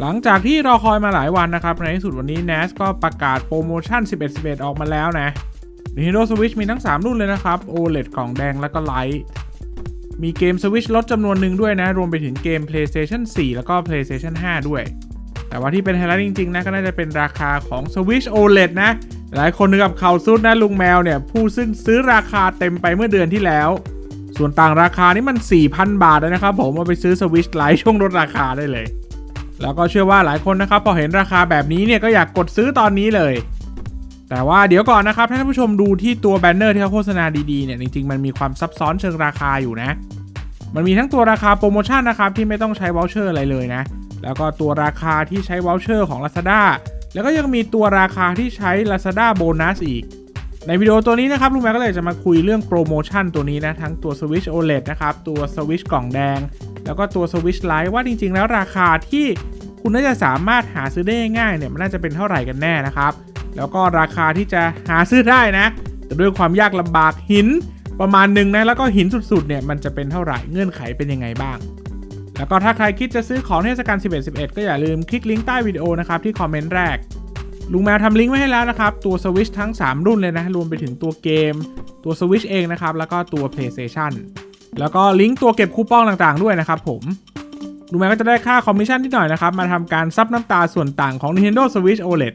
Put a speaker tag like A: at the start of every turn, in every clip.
A: หลังจากที่รอคอยมาหลายวันนะครับ ในที่สุดวันนี้ NAS ก็ประกาศโปรโมชั่น 11 11 ออกมาแล้วนะ Nintendo Switch มีทั้ง 3 รุ่นเลยนะครับ OLED กล่องแดงแล้วก็ Lite มีเกม Switch ลดจำนวนหนึ่งด้วยนะ รวมไปถึงเกม PlayStation 4 แล้วก็ PlayStation 5 ด้วย แต่ว่าที่เป็นไฮไลท์จริง ๆ นะ ก็น่าจะเป็นราคาของ Switch OLED นะ หลายคนนึกกับเขาซุดนะลุงแมวเนี่ย ผู้ซึ่งซื้อราคาเต็มไปเมื่อเดือนที่แล้ว ส่วนต่างราคานี่มัน 4,000 บาทเลยนะครับผมเอาไปซื้อ Switch Lite ช่วงลดราคาได้เลย แล้วก็เชื่อว่าหลายคนนะครับพอเห็นราคาแบบนี้เนี่ยก็อยากกดซื้อตอนนี้เลย แต่ว่าเดี๋ยวก่อนนะครับถ้าท่านผู้ชมดูที่ตัวแบนเนอร์ที่เขาโฆษณาดีๆเนี่ยจริงๆมันมีความซับซ้อนเชิงราคาอยู่นะ มันมีทั้งตัวราคาโปรโมชั่นนะครับที่ไม่ต้องใช้วอลเชอร์อะไรเลยนะ แล้วก็ตัวราคาที่ใช้วอลเชอร์ของ Lazada แล้วก็ยังมีตัวราคาที่ใช้ Lazada โบนัสอีก ในวิดีโอตัวนี้นะครับลุงแม็กก็เลยจะมาคุยเรื่องโปรโมชั่นตัวนี้นะทั้งตัว Switch OLED นะครับตัว Switch กล่องแดง แล้วก็ตัว Switch Lite ว่าจริง ๆ แล้วราคาที่ คุณน่าจะสามารถหาซื้อได้ง่ายเนี่ยมันน่าจะเป็นเท่าไหร่กันแน่นะครับ แล้วก็ราคาที่จะหาซื้อได้นะ แต่ด้วยความยากลำบากหินประมาณหนึ่งนะแล้วก็หินสุดๆเนี่ยมันจะเป็นเท่าไหร่เงื่อนไขเป็นยังไงบ้าง แล้วก็ถ้าใครคิดจะซื้อของเทศกาล11 11 ก็อย่าลืมคลิกลิงก์ใต้วิดีโอนะครับที่คอมเมนต์แรกลุงแมวทำลิงก์ไว้ให้แล้วนะครับ ตัว Switch ทั้ง 3 รุ่นเลยนะ รวมไปถึงตัวเกม ตัว Switch เองนะครับ แล้วก็ตัว PlayStation แล้วก็ลิงก์ตัวเก็บคูปองต่างๆด้วยนะครับผม ลุงแมวก็จะได้ค่าคอมมิชชั่นนิดหน่อยนะครับ มาทำการซับน้ำตาส่วนต่างของ Nintendo Switch OLED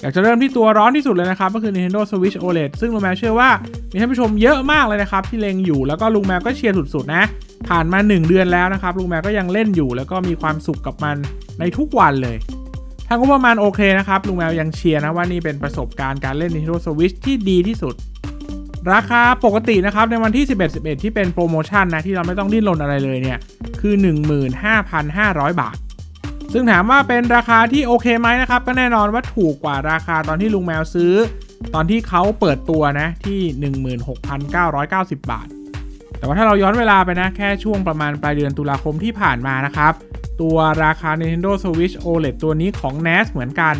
A: อยากจะเริ่มที่ตัวร้อนที่สุดเลยนะครับ ก็คือ Nintendo Switch OLED ซึ่งลุงแมวเชื่อว่า มีท่านผู้ชมเยอะมากเลยนะครับ ที่เล็งอยู่แล้วก็ลุงแมวก็เชียร์สุดๆนะ ผ่านมา 1 เดือนแล้วนะครับ ลุงแมวก็ยังเล่นอยู่ แล้วก็มีความสุขกับมันในทุกวันเลยถ้างบประมาณโอเคนะครับลุงแมวยังเชียร์นะว่านี่เป็นประสบการณ์การเล่น Nintendo Switch ที่ดีที่สุด ราคาปกตินะครับในวันที่ 11 11 ที่เป็นโปรโมชั่นนะที่เราไม่ต้องดิ้นรนอะไรเลยเนี่ยคือ 15,500 บาท ซึ่งถามว่าเป็นราคาที่โอเคไหมนะครับ ก็แน่นอนว่าถูกกว่าราคาตอนที่ลุงแมวซื้อ ตอนที่เขาเปิดตัวนะที่ 16,990 บาท แต่ว่าถ้าเราย้อนเวลาไปนะแค่ช่วงประมาณปลายเดือนตุลาคมที่ผ่านมานะครับ ตัวราคา Nintendo Switch OLED ตัวนี้ของ NAS เหมือนกัน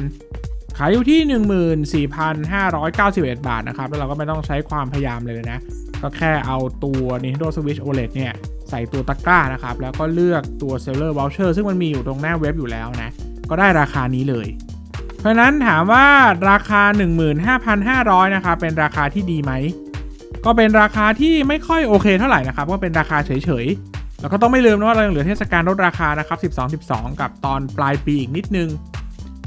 A: ขายอยู่ที่ 14,591 บาทนะครับ แล้วเราก็ไม่ต้องใช้ความพยายามเลยนะ ก็แค่เอาตัว Nintendo Switch OLED เนี่ย ใส่ตัวตะกร้านะครับ แล้วก็เลือกตัว Seller Voucher ซึ่งมันมีอยู่ตรงหน้าเว็บอยู่แล้วนะ ก็ได้ราคานี้เลย เพราะนั้นถามว่าราคา 15,500 นะครับ เป็นราคาที่ดีไหม ก็เป็นราคาที่ไม่ค่อยโอเคเท่าไหร่นะครับ ก็เป็นราคาเฉยๆ แล้วก็ต้องไม่ลืมนะว่าเรายังเหลือเทศกาลลดราคานะครับ 12 12 กับตอนปลายปีอีกนิดนึง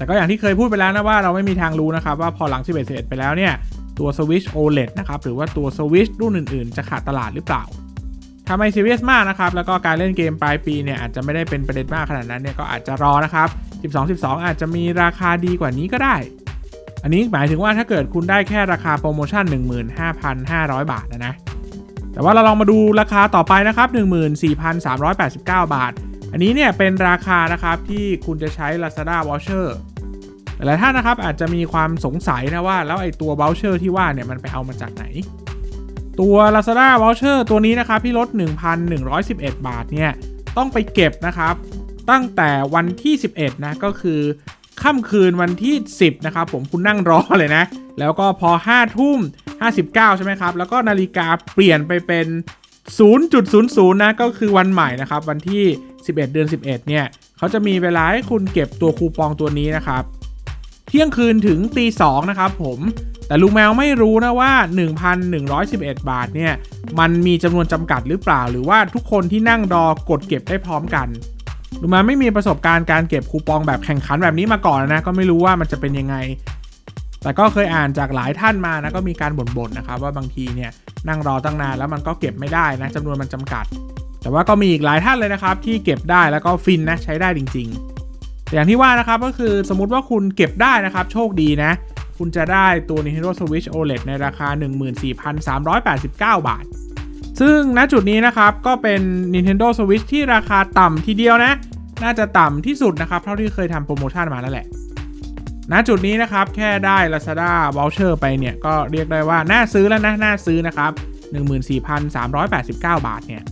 A: แต่ก็อย่างที่เคยพูดไปแล้วนะว่าเราไม่มีทางรู้นะครับว่าพอหลัง 11 11 ไปแล้วเนี่ย ตัว Switch OLED นะครับ หรือว่าตัว Switch รุ่นอื่นๆ จะขาดตลาดหรือเปล่าถ้าไม่ซีเรียสมากนะครับ แล้วก็การเล่นเกมปลายปีเนี่ยอาจจะไม่ได้เป็นประเด็นมากขนาดนั้นเนี่ยก็อาจจะรอนะครับ 12 12 อาจจะมีราคาดีกว่านี้ก็ได้ อันนี้หมายถึงว่าถ้าเกิดคุณได้แค่ราคาโปรโมชั่น 15,500 บาทนะนะแต่ว่าเราลองมาดูราคาต่อไปนะครับ 14,389 บาท อันนี้เนี่ยเป็นราคานะครับที่คุณจะใช้ Lazada Voucher หลายท่านนะครับอาจจะมีความสงสัยนะว่า แล้วไอ้ตัว Voucher ที่ว่าเนี่ยมันไปเอามาจากไหน ตัว Lazada Voucher ตัวนี้นะครับที่ลด 1,111 บาทเนี่ยต้องไปเก็บนะครับตั้งแต่วันที่ 11 นะก็คือค่ำคืนวันที่ 10 นะครับผมคุณนั่งรอเลยนะ แล้วก็พอ 5 ทุ่ม 59 ใช่ไหมครับ แล้วก็นาฬิกาเปลี่ยนไปเป็น 0.00 นะ ก็คือวันใหม่นะครับ วันที่ 11 เดือน 11 เนี่ย เขาจะมีเวลาให้คุณเก็บตัวคูปองตัวนี้นะครับ เที่ยงคืนถึงตี2นะครับผม แต่ลุงแมวไม่รู้นะว่า 1,111 บาทเนี่ย มันมีจำนวนจำกัดหรือเปล่า หรือว่าทุกคนที่นั่งรอกดเก็บได้พร้อมกันลุงแมวไม่มีประสบการณ์การเก็บคูปองแบบแข่งขันแบบนี้มาก่อนนะ ก็ไม่รู้ว่ามันจะเป็นยังไง แต่ก็เคยอ่านจากหลายท่านมานะ ก็มีการบ่นๆนะครับว่าบางทีเนี่ยนั่งรอตั้งนานแล้วมันก็เก็บไม่ได้นะจำนวนมันจำกัด แต่ว่าก็มีอีกหลายท่านเลยนะครับที่เก็บได้แล้วก็ฟินนะใช้ได้จริง ๆ อย่างที่ว่านะครับก็คือสมมติว่าคุณเก็บได้นะครับ โชคดีนะ คุณจะได้ตัว Nintendo Switch OLED ในราคา 14,389 บาท ซึ่งณจุดนี้นะครับก็เป็น Nintendo Switch ที่ราคาต่ำทีเดียวนะ น่าจะต่ำที่สุดนะครับ เท่าที่เคยทำโปรโมชั่นมาแล้วแหละณจุดนี้นะครับแค่ได้ Lazada Voucher ไปเนี่ย ก็เรียกได้ว่า น่าซื้อแล้วนะ น่าซื้อนะครับ 14,389 บาทเนี่ย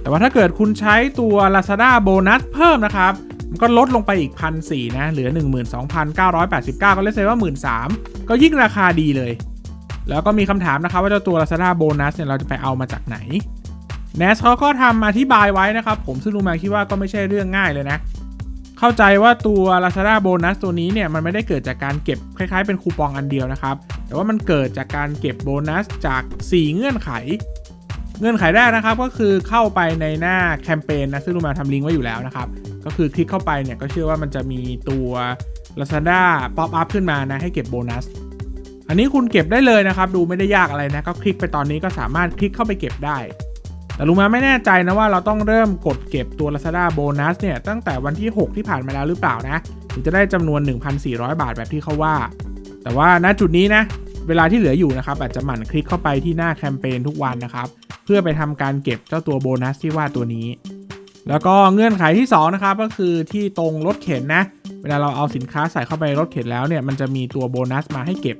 A: แต่ว่าถ้าเกิดคุณใช้ตัว Lazada โบนัสเพิ่มนะครับ มันก็ลดลงไปอีก1,400นะ เหลือ 12,989 ก็เลขเซว่า 13,000ก็ยิ่งราคาดีเลย แล้วก็มีคำถามนะครับว่าเจ้าตัว Lazada โบนัสเนี่ยเราจะไปเอามาจากไหน n a s เขาก็ทำอธิบายไว้นะครับ ผมซึ่งลุงแมวคิดว่าก็ไม่ใช่เรื่องง่ายเลยนะ เข้าใจว่าตัว Lazada Bonus ตัวนี้เนี่ยมันไม่ได้เกิดจากการเก็บคล้ายๆเป็นคูปองอันเดียวนะครับ แต่ว่ามันเกิดจากการเก็บโบนัสจาก 4 เงื่อนไขเงื่อนไขแรกนะครับก็คือเข้าไปในหน้าแคมเปญนะซึ่งลูมวทำลิงก์ไว้อยู่แล้วนะครับ ก็คือคลิกเข้าไปเนี่ยก็เชื่อว่ามันจะมีตัว Lazada Pop Up ขึ้นมานะให้เก็บโบนัส อันนี้คุณเก็บได้เลยนะครับ ดูไม่ได้ยากอะไรนะ ก็คลิกไปตอนนี้ก็สามารถคลิกเข้าไปเก็บได้ แต่ลุงมาไม่แน่ใจนะว่าเราต้องเริ่มกดเก็บตัว Lazada Bonus เนี่ยตั้งแต่วันที่ 6 ที่ผ่านมาแล้วหรือเปล่านะถึงจะได้จำนวน 1,400 บาทแบบที่เขาว่า แต่ว่าณจุดนี้นะเวลาที่เหลืออยู่นะครับอาจจะหมั่นคลิกเข้าไปที่หน้าแคมเปญทุกวันนะครับ เพื่อไปทำการเก็บเจ้าตัวโบนัสที่ว่าตัวนี้ แล้วก็เงื่อนไขที่2นะครับก็คือที่ตรงรถเข็นนะ เวลาเราเอาสินค้าใส่เข้าไปรถเข็นแล้วเนี่ยมันจะมีตัวโบนัสมาให้เก็บ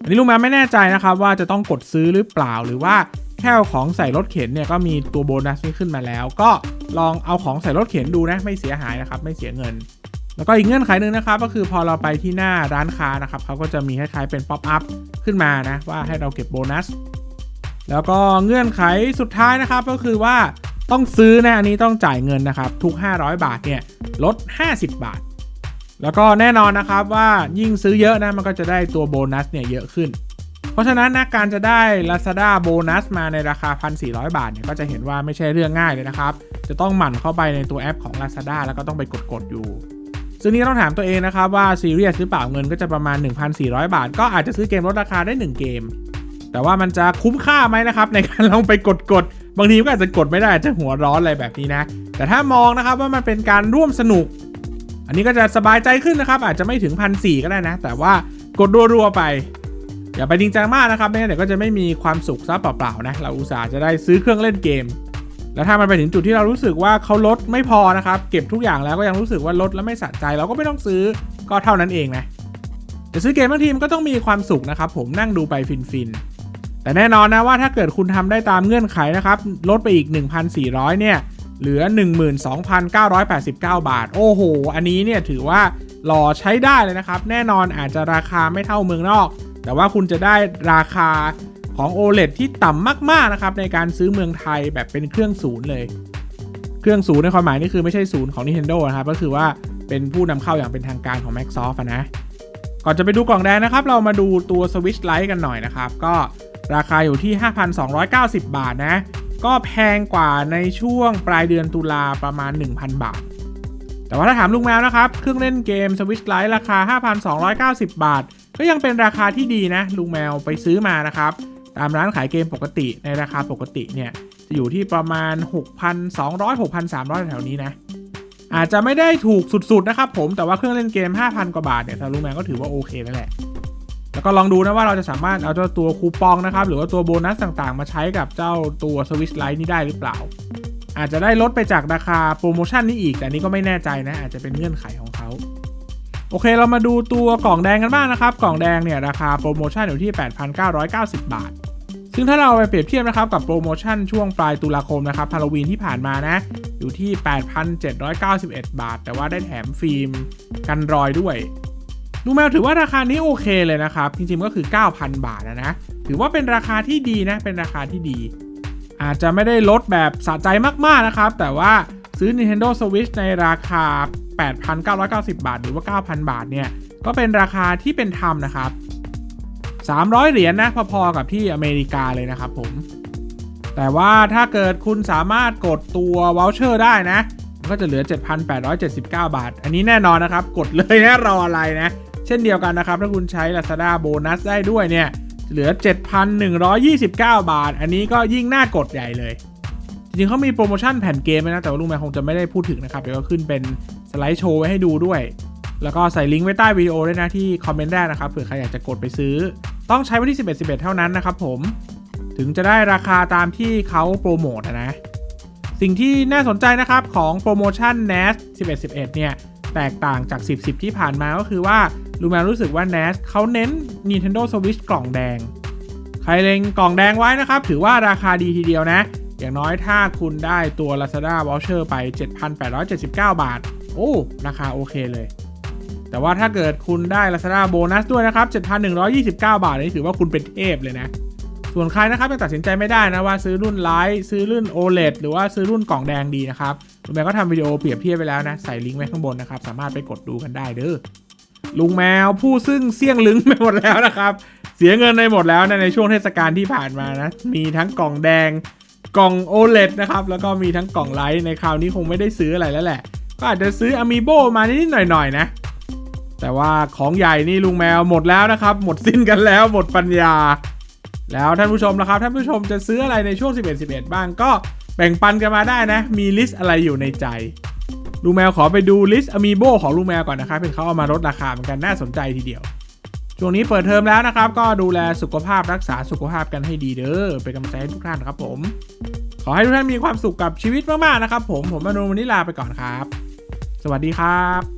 A: อันนี้ลุงแมวไม่แน่ใจนะครับว่าจะต้องกดซื้อหรือเปล่าหรือว่าแค่เอาของใส่รถเข็นเนี่ยก็มีตัวโบนัสนี้ขึ้นมาแล้ว ก็ลองเอาของใส่รถเข็นดูนะไม่เสียหายนะครับไม่เสียเงิน แล้วก็อีกเงื่อนไขหนึ่งนะครับก็คือพอเราไปที่หน้าร้านค้านะครับเขาก็จะมีคล้ายๆเป็นป๊อปอัพขึ้นมานะว่าให้เราเก็บโบนัสแล้วก็เงื่อนไขสุดท้ายนะครับก็คือว่า ต้องซื้อนะอันนี้ต้องจ่ายเงินนะครับ ทุก 500 บาทเนี่ยลด 50 บาท แล้วก็แน่นอนนะครับว่ายิ่งซื้อเยอะนะมันก็จะได้ตัวโบนัสเนี่ยเยอะขึ้น เพราะฉะนั้นนะการจะได้ Lazada โบนัสมาในราคา 1,400 บาทเนี่ยก็จะเห็นว่าไม่ใช่เรื่องง่ายเลยนะครับ จะต้องหมั่นเข้าไปในตัวแอปของ Lazada แล้วก็ต้องไปกดๆอยู่ซึ่งนี่ต้องถามตัวเองนะครับว่าซีเรียสหรือเปล่าเงินก็จะประมาณ 1,400 บาท ก็อาจจะซื้อเกมลดราคาได้ 1 เกม แต่ว่ามันจะคุ้มค่าไหมนะครับ ในการลองไปกดกดๆ บางทีก็อาจจะกดไม่ได้อาจจะหัวร้อนอะไรแบบนี้นะ แต่ถ้ามองนะครับว่ามันเป็นการร่วมสนุก อันนี้ก็จะสบายใจขึ้นนะครับ อาจจะไม่ถึงพันสก็ได้นะ แต่ว่ากดรัวๆไป อย่าไปจริงจังมากนะครับไม่งั้นเดี๋ยวก็จะไม่มีความสุขซะเปล่าๆนะเราอุตส่าห์จะได้ซื้อเครื่องเล่นเกม แล้วถ้ามันไปถึงจุดที่เรารู้สึกว่าเขาลดไม่พอนะครับเก็บทุกอย่างแล้วก็ยังรู้สึกว่าลดแล้วไม่สะใจ เราก็ไม่ต้องซื้อก็เท่านั้นเองนะจะซื้อเกมบางทีมันก็ต้องมีความสุขนะครับผมนั่งดูไปฟินๆ แต่แน่นอนนะว่าถ้าเกิดคุณทำได้ตามเงื่อนไขนะครับ ลดไปอีก 1,400 เนี่ย เหลือ 12,989 บาท โอ้โห อันนี้เนี่ยถือว่าหล่อใช้ได้เลยนะครับ แน่นอนอาจจะราคาไม่เท่าเมืองนอก แต่ว่าคุณจะได้ราคาของ OLED ที่ต่ำมาก ๆ นะครับ ในการซื้อเมืองไทยแบบเป็นเครื่องศูนย์เลย เครื่องศูนย์ในความหมายนี่คือไม่ใช่ศูนย์ของ Nintendo นะครับ ก็คือว่าเป็นผู้นำเข้าอย่างเป็นทางการของ Microsoft อะนะ ก่อนจะไปดูกล่องแดงนะครับ เรามาดูตัว Switch Lite กันหน่อยนะครับ ก็ ราคาอยู่ที่ 5,290 บาทนะ ก็แพงกว่าในช่วงปลายเดือนตุลาประมาณ 1,000 บาท แต่ว่าถ้าถามลุงแมวนะครับ เครื่องเล่นเกม Switch Lite ราคา 5,290 บาท ก็ยังเป็นราคาที่ดีนะ ลุงแมวไปซื้อมานะครับ ตามร้านขายเกมปกติในราคาปกติเนี่ย จะอยู่ที่ประมาณ 6,200 6,300 แถวนี้นะอาจจะไม่ได้ถูกสุดๆนะครับผมแต่ว่าเครื่องเล่นเกม 5,000 กว่าบาทเนี่ยทางลุงแมวก็ถือว่าโอเคแล้วแหละ แล้วก็ลองดูนะว่าเราจะสามารถเอาเจ้าตัวคูปองนะครับ หรือว่าตัวโบนัสต่างๆ มาใช้กับเจ้าตัว Switch Lite นี้ได้หรือเปล่า อาจจะได้ลดไปจากราคาโปรโมชั่นนี้อีก แต่นนี้ก็ไม่แน่ใจนะ อาจจะเป็นเงื่อนไขของเขาโอเค เรามาดูตัวกล่องแดงกันบ้างนะครับ กล่องแดงเนี่ยราคาโปรโมชั่นอยู่ที่ 8,990 บาท ซึ่งถ้าเราไปเปรียบเทียบนะครับกับโปรโมชั่นช่วงปลายตุลาคมนะครับฮาโลวีนที่ผ่านมานะ อยู่ที่ 8,791 บาท แต่ว่าได้แถมฟิล์มกันรอยด้วย ลูแมวถือว่าราคานี้โอเคเลยนะครับ จริงๆก็คือ 9,000 บาทนะนะถือว่าเป็นราคาที่ดีนะ เป็นราคาที่ดี อาจจะไม่ได้ลดแบบสะใจมากๆนะครับ แต่ว่าซื้อ Nintendo Switch ในราคา 8,990 บาท หรือว่า 9,000 บาทเนี่ย ก็เป็นราคาที่เป็นธรรมนะครับ 300 เหรียญนะพอๆกับที่อเมริกาเลยนะครับผม แต่ว่าถ้าเกิดคุณสามารถกดตัวว o ลเชอร์ได้นะ มันก็จะเหลือ 7,879 บาท อันนี้แน่นอนนะครับ กดเลยนะรออะไรนะ เช่นเดียวกันนะครับ ถ้าคุณใช้ Lazada โบนัสได้ด้วยเนี่ยเหลือ 7,129 บาท อันนี้ก็ยิ่งน่ากดใหญ่เลย จริงๆเขามีโปรโมชั่นแผ่นเกมนะ แต่ว่าลุงแมวคงจะไม่ได้พูดถึงนะครับ เดี๋ยวก็ขึ้นเป็นสไลด์โชว์ไว้ให้ดูด้วย แล้วก็ใส่ลิงก์ไว้ใต้วิดีโอด้วยนะที่คอมเมนต์แรกนะครับเผื่อใครอยากจะกดไปซื้อ ต้องใช้วันที่ 11 11 เท่านั้นนะครับผมถึงจะได้ราคาตามที่เขาโปรโมทอะนะ สิ่งที่น่าสนใจนะครับของโปรโมชั่น NAS 11 11 เนี่ย แตกต่างจาก 10 10 ที่ผ่านมาก็คือว่าลูแมนรู้สึกว่า NAS เขาเน้น Nintendo Switch กล่องแดง ใครเล็งกล่องแดงไว้นะครับ ถือว่าราคาดีทีเดียวนะ อย่างน้อยถ้าคุณได้ตัว Lazada Voucher ไป 7,879 บาท โอ้ ราคาโอเคเลย แต่ว่าถ้าเกิดคุณได้ Lazada โบนัสด้วยนะครับ 7,129 บาทนี่ถือว่าคุณเป็นเทพเลยนะ ส่วนใครนะครับยังตัดสินใจไม่ได้นะว่าซื้อรุ่นไลท์ซื้อรุ่น OLED หรือว่าซื้อรุ่นกล่องแดงดีนะครับ แมวก็ทำวิดีโอเปรียบเทียบไปแล้วนะ ใส่ลิงก์ไว้ข้างบนนะครับ สามารถไปกดดูกันได้เด้อลุงแมวผู้ซึ่งเสี่ยงลึงไปหมดแล้วนะครับ เสียเงินไปหมดแล้วนะในช่วงเทศกาลที่ผ่านมานะ มีทั้งกล่องแดงกล่อง OLED นะครับ แล้วก็มีทั้งกล่องไลท์ในคราวนี้คงไม่ได้ซื้ออะไรแล้วแหละ ก็อาจจะซื้อ Amiibo มานิดๆหน่อยๆนะ แต่ว่าของใหญ่นี่ลุงแมวหมดแล้วนะครับ หมดสิ้นกันแล้วหมดปัญญา แล้วท่านผู้ชมนะครับท่านผู้ชมจะซื้ออะไรในช่วง 11 11 บ้างก็ แบ่งปันกันมาได้นะ มีลิสต์อะไรอยู่ในใจลูแมวขอไปดูลิสต์อมีโบของลูแมวก่อนนะครับเป็นเขาเอามาลดราคาเหมือนกันน่าสนใจทีเดียว ช่วงนี้เปิดเทอมแล้วนะครับ ก็ดูแลสุขภาพรักษาสุขภาพกันให้ดีเด้อเป็นกำลังใจให้ทุกท่านครับผม ขอให้ทุกท่านมีความสุขกับชีวิตมากๆนะครับ ผมผมมโนวันนี้ลาไปก่อนครับ สวัสดีครับ